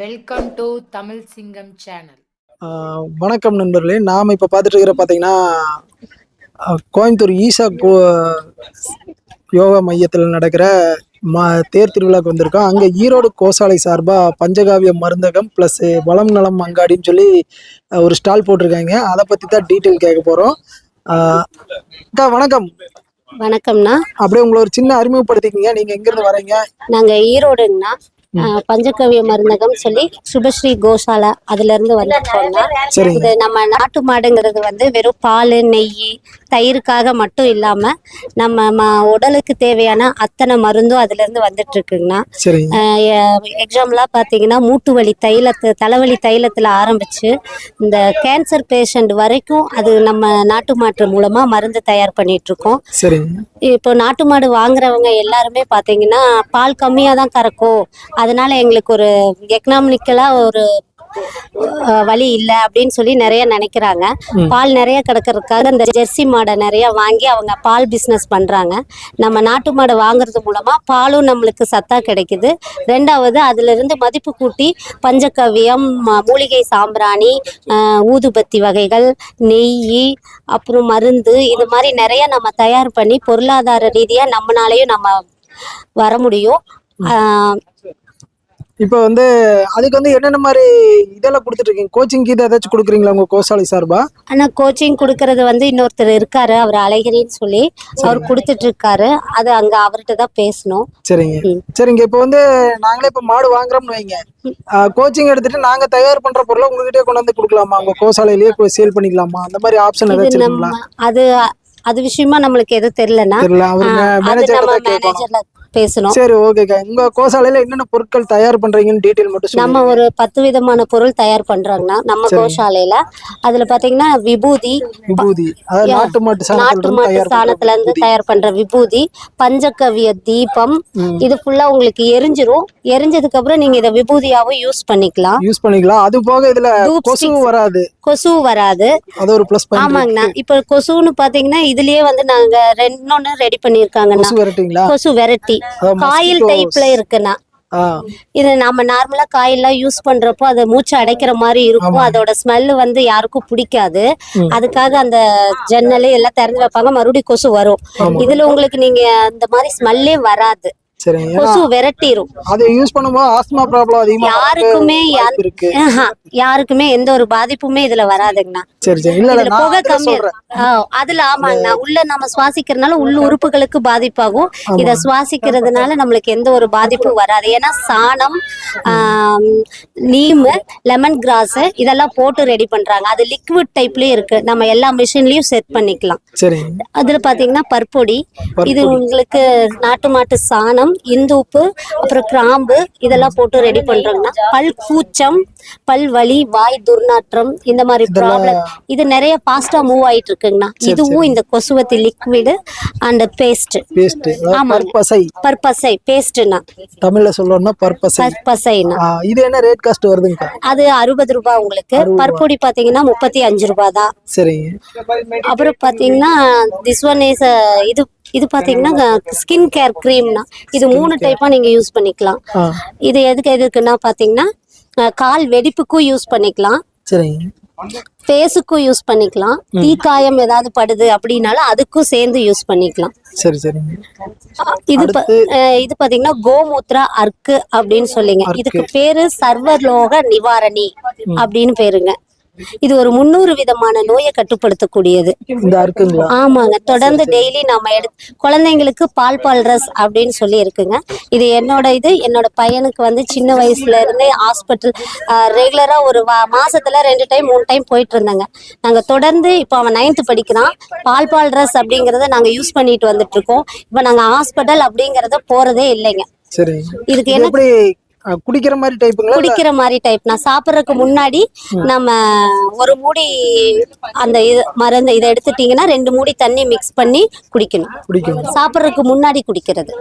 Welcome to Tamil சிங்கம் channel வணக்கம் நண்பர்களே. நாம் இப்போ பார்த்துட்டு இருக்கிற பார்த்தீங்கன்னா கோயம்புத்தூர் ஈஷா கோ யோகா மையத்தில் நடக்கிற மா தேர் திருவிழாக்கு வந்திருக்கோம். அங்கே ஈரோடு கோசாலை சார்பாக பஞ்சகாவிய மருந்தகம் ப்ளஸ் வளம் நலம் அங்காடின்னு சொல்லி ஒரு ஸ்டால் போட்டிருக்காங்க. அதை பற்றி தான் டீட்டெயில் கேட்க போகிறோம் அக்கா வணக்கம். வணக்கம்ண்ணா. அப்படியே உங்களை ஒரு சின்ன அறிமுகப்படுத்திக்கிங்க. நீங்கள் எங்கேருந்து வரீங்க? நாங்க ஈரோடுங்கண்ணா. பஞ்சகவிய மருந்தகம் சொல்லி சுபஸ்ரீ கோசாலா அதுல இருந்து சரிங்க. இது நம்ம நாட்டு மாடுங்கிறது வந்து வெறும் பால் நெய் தயிருக்காக மட்டும் இல்லாம நம்ம உடலுக்கு தேவையான அத்தனை மருந்தும் அதுல இருந்து வந்துட்டு இருக்குங்கண்ணா எக்ஸாம்பிளா பாத்தீங்கன்னா மூட்டு வலி தைலத்து தலைவலி தைலத்துல ஆரம்பிச்சு இந்த கேன்சர் பேஷண்ட் வரைக்கும் அது நம்ம நாட்டு மாட்டு மூலமா மருந்து தயார் பண்ணிட்டு இருக்கோம் இப்போ நாட்டு மாடு வாங்குறவங்க எல்லாருமே பாத்தீங்கன்னா பால் கம்மியா தான் கறக்கும். அதனால எங்களுக்கு ஒரு எக்கனாமிக்கலா ஒரு வழி இல்லை அப்படின்னு சொல்லி நிறைய நினைக்கிறாங்க. பால் நிறைய கிடக்கிறதுக்காக இந்த ஜெர்சி மாடை நிறைய வாங்கி அவங்க பால் பிஸ்னஸ் பண்றாங்க. நம்ம நாட்டு மாடை வாங்குறது மூலமா பாலும் நம்மளுக்கு சத்தா கிடைக்குது. ரெண்டாவது அதுல இருந்து மதிப்பு கூட்டி பஞ்சகவ்யம் மூலிகை சாம்பிராணி ஊதுபத்தி வகைகள் நெய் அப்புறம் மருந்து இது மாதிரி நிறைய நம்ம தயார் பண்ணி பொருளாதார ரீதியா நம்மனாலையும் நம்ம வர முடியும். இப்போ வந்து அதுக்கு வந்து என்னென்ன மாதிரி இதெல்லாம் கொடுத்துட்டு இருக்கீங்க கோச்சிங் இது ஏதாச்சும் கொடுக்குறீங்களா உங்க கோசாலை சார்பா? ஆனா கோச்சிங் கொடுக்கறது வந்து இன்னொருத்தர் இருக்காரு. அவர் அழகிரின்னு சொல்லி அவர் கொடுத்துட்டு இருக்காரு அது அங்க அவர்கிட்ட தான் பேசணும். சரிங்க. சரிங்க. இப்போ வந்து நாங்களே இப்போ மாடு வாங்குறோம்னு வைங்க. கோச்சிங் எடுத்துட்டு நாங்க தயார் பண்ற பொருளை உங்ககிட்டயே கொண்டு வந்து கொடுக்கலாமா? உங்க கோசாலையிலேயே சேல் பண்ணிக்கலாமா? அந்த மாதிரி ஆப்ஷன் ஏதாச்சும் அது அது விஷயமா நம்மளுக்கு எதுவும் தெரியலன்னா அது நம்ம மேனேஜர்ல பேசணும். சரி ஓகேக்கா உங்க கோசாலையில என்னென்ன பொருட்கள் தயார் பண்றீங்கன்னு டீட்டெயில் மட்டும் நம்ம ஒரு பத்து விதமான பொருள் தயார் பண்றோம்னா நம்ம. கோஷாலையில அதுல பாத்தீங்கன்னா விபூதி விபூதி. நாட்டு மாட்டு நாட்டு மாட்டு சாணத்துல இருந்து. தயார் பண்ற விபூதி பஞ்சகவிய தீபம். இது ஃபுல்லா உங்களுக்கு எரிஞ்சிரும். எரிஞ்சதுக்கு அப்புறம் நீங்க இத விபூதியாவும் யூஸ் பண்ணிக்கலாம். யூஸ் பண்ணிக்கலாம். அது போக இதுல கொசு. வராது. கொசு வராது. அது ஒரு ப்ளஸ் பாயிண்ட் ஆமாங்கண்ணா. இப்ப கொசுன்னு பாத்தீங்கன்னா இதுலயே வந்து நாங்க ரெண்டொன்னு ரெடி பண்ணிருக்காங்கண்ணா கொசு விரட்டிங்களா? கொசு வெரைட்டி. காயில். டைப்ல இருக்குண்ணா. இது நம்ம நார்மலா காயெல்லாம் யூஸ் பண்றப்போ அதை மூச்சு அடைக்கிற மாதிரி இருக்கும். அதோட ஸ்மெல் வந்து யாருக்கும் பிடிக்காது. அதுக்காக அந்த ஜன்னல் எல்லாம் திறந்து வைப்பாங்க. மறுபடியும் கொசு வரும். இதுல உங்களுக்கு நீங்க அந்த மாதிரி ஸ்மெல்லே வராது. சரிங்க கொசு விரட்டிரும். அதை யூஸ் பண்ணும்போது ஆஸ்மா ப்ராப்ளம் அதிகமா யாருக்குமே யாருக்குமே எந்த ஒரு பாதிப்புமே இதுல வராதுங்கண்ணா. சரி சரி. இல்ல புகை அதுல கம்மி அதுல ஆமாங்கண்ணா. உள்ள நம்ம சுவாசிக்கிறதுனால உள்ள உறுப்புகளுக்கு பாதிப்பாகும். இத சுவாசிக்கிறதுனால நம்மளுக்கு எந்த ஒரு பாதிப்பும் வராது. ஏன்னா சாணம் நீமு லெமன் கிராஸ் இதெல்லாம் போட்டு ரெடி பண்றாங்க. அது லிக்விட் டைப்லயும் இருக்கு. நம்ம எல்லா மிஷின்லயும் செட் பண்ணிக்கலாம். அதுல பாத்தீங்கன்னா பற்பொடி. இது உங்களுக்கு நாட்டு மாட்டு சாணம் இந்து உப்பு அப்புறம் கிராம்பு இதெல்லாம் போட்டு ரெடி பண்றாங்கன்னா பல் கூச்சம் பல் வலி வாய் துர்நாற்றம் இந்த மாதிரி ப்ராப்ளம் இது நிறைய ஃபாஸ்டா மூவ் ஆயிட்டு இருக்குங்கண்ணா. இதுவும் இந்த கொசுவத்தி லிக்விடு அண்ட் பேஸ்ட் பேஸ்ட் ஆமாங்க. பர்பசை பற்பசை. பேஸ்ட்னா தமிழ்ல சொல்லணும்னா பர்பசை பற்பசைனா. ஆ, இது என்ன ரேட் காஸ்ட் வருதுங்கக்கா? அது அறுபது ரூபாய் உங்களுக்கு. பற்பொடி பாத்தீங்கன்னா முப்பத்தி அஞ்சு ரூபாய் தான். சரிங்க. அப்புறம் பாத்தீங்கன்னா திஸ் ஒன் இஸ் இது இது பாத்தீங்கன்னா ஸ்கின் கேர் க்ரீம்னா இது மூணு டைப்பா நீங்க யூஸ் பண்ணிக்கலாம். இது எதுக்கு எதுக்குன்னா பாத்தீங்கன்னா கால் வெடிப்புக்கும் யூஸ் பண்ணிக்கலாம். ஃபேஸுக்கும் யூஸ் பண்ணிக்கலாம். தீக்காயம் ஏதாவது படுது அப்படின்னாலும் அதுக்கும் சேர்ந்து யூஸ் பண்ணிக்கலாம். சரி அஹ், இது இது பாத்தீங்கன்னா கோமூத்ரா அர்க்கு அப்படின்னு சொல்லிங்க. இதுக்கு பேரு சர்வலோக நிவாரணி அப்படின்னு பேருங்க. இது ஒரு முந்நூறு விதமான நோயை கட்டுப்படுத்தக்கூடியது. ஆமாங்க. தொடர்ந்து டெய்லி நம்ம எடு குழந்தைங்களுக்கு பால் பால் ரஸ் அப்படின்னு சொல்லி இருக்குங்க இது என்னோட இது என்னோட பையனுக்கு வந்து சின்ன வயசுல இருந்தே ஹாஸ்பிட்டல் ரெகுலரா ஒரு மாசத்துல ரெண்டு டைம் மூணு டைம் போயிட்டு இருந்தாங்க நாங்க தொடர்ந்து இப்போ அவன் நைன்த் படிக்கிறான். பால் பால் ரஸ் அப்படிங்கறத நாங்க யூஸ் பண்ணிட்டு வந்துட்டு இருக்கோம் இப்போ நாங்க ஹாஸ்பிட்டல் அப்படிங்கறத போறதே இல்லைங்க. இதுக்கு இது என்ன குடிக்கிற மாதிரி டைப்புங்களா குடிக்கிற மாதிரி டைப் நான் சாப்பிட்றதுக்கு முன்னாடி நம்ம ஒரு மூடி அந்த இது மருந்து இதை எடுத்துட்டீங்கன்னா ரெண்டு மூடி தண்ணி மிக்ஸ் பண்ணி குடிக்கணும். குடிக்கணும். சாப்பிட்றதுக்கு முன்னாடி குடிக்கிறது.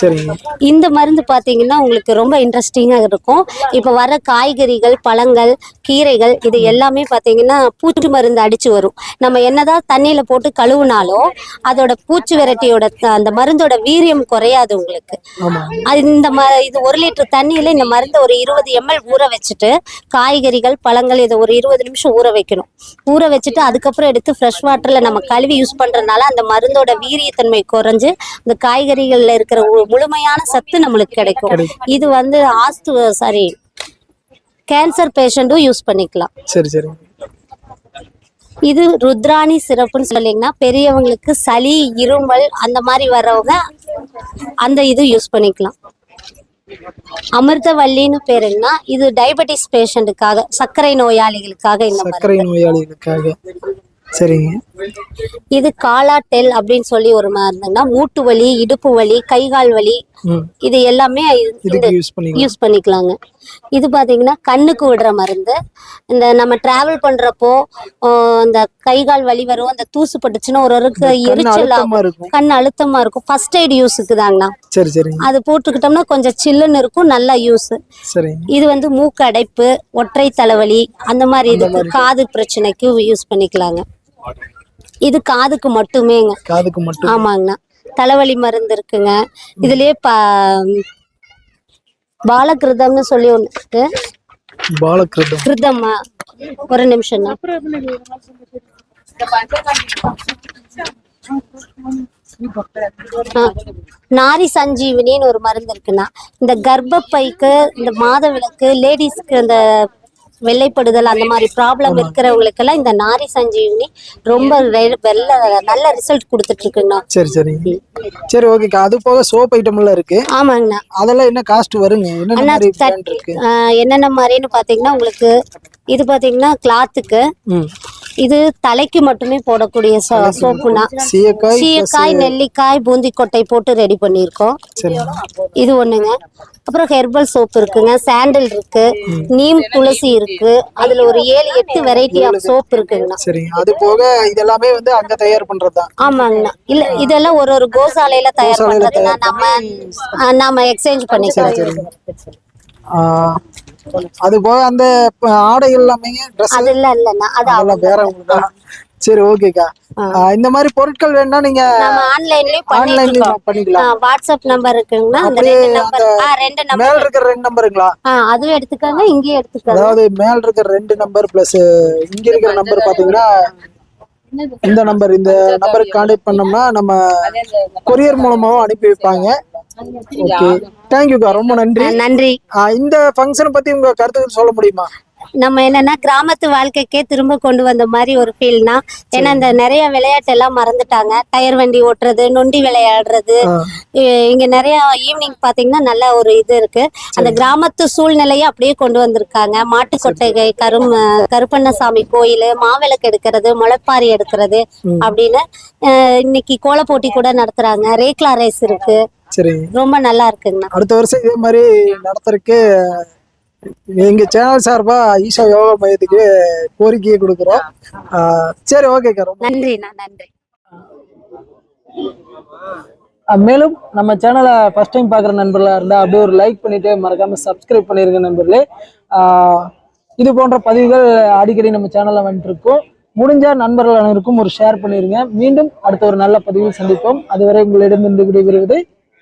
சரிங்க. இந்த மருந்து பார்த்தீங்கன்னா உங்களுக்கு ரொம்ப இன்ட்ரெஸ்டிங்காக இருக்கும். இப்போ வர காய்கறிகள் பழங்கள் கீரைகள் இது எல்லாமே பார்த்தீங்கன்னா பூச்சி மருந்து அடிச்சு வரும். நம்ம என்னதான் தண்ணியில் போட்டு கழுவுனாலும் அதோட பூச்சி வெரைட்டியோட அந்த மருந்தோட வீரியம் குறையாது உங்களுக்கு. அது இந்த ம இது ஒரு லிட்டர் தண்ணியில முதல்ல இந்த மருந்தை ஒரு இருபது எம்எல் ஊற வச்சுட்டு காய்கறிகள் பழங்கள் இதை ஒரு இருபது நிமிஷம் ஊற வைக்கணும். ஊற வச்சுட்டு அதுக்கப்புறம் எடுத்து ஃப்ரெஷ் வாட்டர்ல நம்ம கழுவி யூஸ் பண்றதுனால அந்த மருந்தோட வீரியத்தன்மை குறைஞ்சு இந்த காய்கறிகள்ல இருக்கிற முழுமையான சத்து நம்மளுக்கு கிடைக்கும். இது வந்து ஆஸ்து சாரி கேன்சர் பேஷண்ட்டும் யூஸ் பண்ணிக்கலாம். சரி சரி. இது ருத்ராணி சிறப்புன்னு சொல்லிங்கன்னா பெரியவங்களுக்கு சளி இருமல் அந்த மாதிரி வர்றவங்க அந்த இது யூஸ் பண்ணிக்கலாம். அமிர்தவல்லின்னு பேருன்னா இது டயபெட்டிஸ் பேஷண்ட்டுக்காக சர்க்கரை நோயாளிகளுக்காக இந்த சர்க்கரை நோயாளிகளுக்காக. சரிங்க. இது காலாட்டெல் அப்படின்னு சொல்லி ஒரு மருந்துன்னா மூட்டு வலி இடுப்பு வலி கை கால் வலி இது எல்லாமே யூஸ் பண்ணிக்கலாங்க. இது பாத்தீங்கன்னா கண்ணுக்கு விடுற மருந்து. இந்த நம்ம டிராவல் பண்றப்போ இந்த கை கால் வலி வரும் அந்த தூசு பட்டுச்சுன்னா ஒரு ஒருக்கு எரிச்சல் கண் அழுத்தமா இருக்கும். ஃபர்ஸ்ட் எய்ட் யூஸுக்கு தாங்கண்ணா. சரி அது போட்டுக்கிட்டோம்னா கொஞ்சம் சில்லுன்னு இருக்கும் நல்லா யூஸ் இது வந்து மூக்கு அடைப்பு ஒற்றை தலைவலி அந்த மாதிரி இதுக்கு காது பிரச்சனைக்கு யூஸ் பண்ணிக்கலாங்க. இது காதுக்கு மட்டுமேங்க. காதுக்கு மட்டும். ஆமாங்கண்ணா. தலைவலி மருந்து இருக்குங்க. இதுலயே ப பாலகிருதம்னு சொல்லி ஒன்று இருக்கு. பாலகிருதம். கிருதம்மா. ஒரு நிமிஷம்ண்ணா. நாரி சஞ்சீவினின்னு ஒரு மருந்து இருக்குண்ணா. இந்த கர்ப்பப்பைக்கு இந்த மாதவிலக்கு லேடிஸ்க்கு அந்த வெள்ளைப்படுதல் அந்த மாதிரி ப்ராப்ளம் இருக்கிறவங்களுக்கெல்லாம் இந்த நாரி சஞ்சீவினி ரொம்ப வெள்ள நல்ல ரிசல்ட் கொடுத்துட்டு இருக்குண்ணா சரி. சரிங்க சரி ஓகேக்கா அது போக சோப் ஐட்டம்லாம் இருக்கு. ஆமாங்கண்ணா. அதெல்லாம் என்ன காஸ்ட் வருங்க? என்னென்ன மாதிரின்னு பார்த்தீங்கன்னா உங்களுக்கு இது பார்த்தீங்கன்னா கிளாத்துக்கு இது தலைக்கு மட்டுமே போடக்கூடிய சோப்புனா சீயக்காய் நெல்லிக்காய் பூந்தி கொட்டை போட்டு ரெடி பண்ணியிருக்கோம். இது ஒண்ணுங்க. அப்புறம் ஹெர்பல் சோப் இருக்குங்க. சாண்டில் இருக்கு. நீம் துளசி இருக்கு. அதுல ஒரு ஏழு எட்டு வெரைட்டி ஆஃப் சோப் இருக்குங்கண்ணா சரிங்க அது போக இதெல்லாமே வந்து அங்க தயார் பண்றதுதான். ஆமாங்கண்ணா இல்ல இதெல்லாம் ஒரு ஒரு கோசாலையில தயார் பண்றதுன்னா நம்ம நாம எக்ஸ்சேஞ்ச் பண்ணிக்கலாம். அது போக அந்த ஆடைகள் எல்லாமே ட்ரெஸ் அது இல்ல அது அதெல்லாம் வேற சரி ஓகேக்கா இந்த மாதிரி பொருட்கள் வேணா நீங்க இருக்கோம். பண்ணிக்கலாம். வாட்ஸ்அப் நம்பர் இருக்குங்கன்னா அந்த ரெண்டு நம்பர் ஆ ரெண்டு நம்பர் மேல இருக்கிற ரெண்டு நம்பருங்களா அதுவும் எடுத்துக்கோங்க இங்கேயும் எடுத்துக்கோங்க. அதாவது மேல இருக்கிற ரெண்டு நம்பர் பிளஸ் இங்க இருக்கிற நம்பர் பாத்தீங்கன்னா இந்த நம்பர் இந்த நம்பருக்கு கான்டாக்ட் பண்ணோம்னா நம்ம கொரியர் மூலமாவும் அனுப்பி வைப்பாங்க. ஓகே. தேங்க்யூக்கா ரொம்ப நன்றி. நன்றி. இந்த ஃபங்க்ஷனை பத்தி உங்க கருத்துக்கள் சொல்ல முடியுமா? நம்ம என்னன்னா கிராமத்து வாழ்க்கைக்கே திரும்ப கொண்டு வந்த மாதிரி ஒரு ஃபீல்னா ஏன்னா இந்த நிறைய விளையாட்டு எல்லாம் மறந்துட்டாங்க. டயர் வண்டி ஓட்டுறது நொண்டி விளையாடுறது. இங்க நிறைய ஈவினிங் பாத்தீங்கன்னா நல்ல ஒரு இது இருக்கு. அந்த கிராமத்து சூழ்நிலையை அப்படியே கொண்டு வந்திருக்காங்க. மாட்டு கொட்டகை கரும் கருப்பண்ணசாமி கோயில் மாவிளக்கு எடுக்கிறது முளைப்பாரி எடுக்கிறது அப்படின்னு இன்னைக்கு கோல போட்டி கூட நடத்துறாங்க. ரேக்லா ரேஸ் இருக்கு. சரி. ரொம்ப நல்லா இருக்குங்கண்ணா. அடுத்த வருஷம் இதே மாதிரி நடத்துறதுக்கு எங்க சேனல் சார்பா ஈஷா யோகா மையத்துக்கு கோரிக்கையை கொடுக்குறோம். சரி ஓகேக்கா ரொம்ப நன்றிண்ணா நன்றி. அஹ் மேலும் நம்ம சேனலை ஃபர்ஸ்ட் டைம் பார்க்குற நண்பர்களாக இருந்தால் அப்படியே ஒரு லைக் பண்ணிட்டு மறக்காம சப்ஸ்கிரைப் பண்ணிருங்க நண்பர்களே. இது போன்ற பதிவுகள் அடிக்கடி நம்ம சேனலில் வந்துட்டு இருக்கோம் முடிஞ்ச நண்பர்கள் அனைவருக்கும் ஒரு ஷேர் பண்ணிருங்க. மீண்டும் அடுத்த ஒரு நல்ல பதிவில் சந்திப்போம். அதுவரை உங்களிடமிருந்து விடைபெறுவது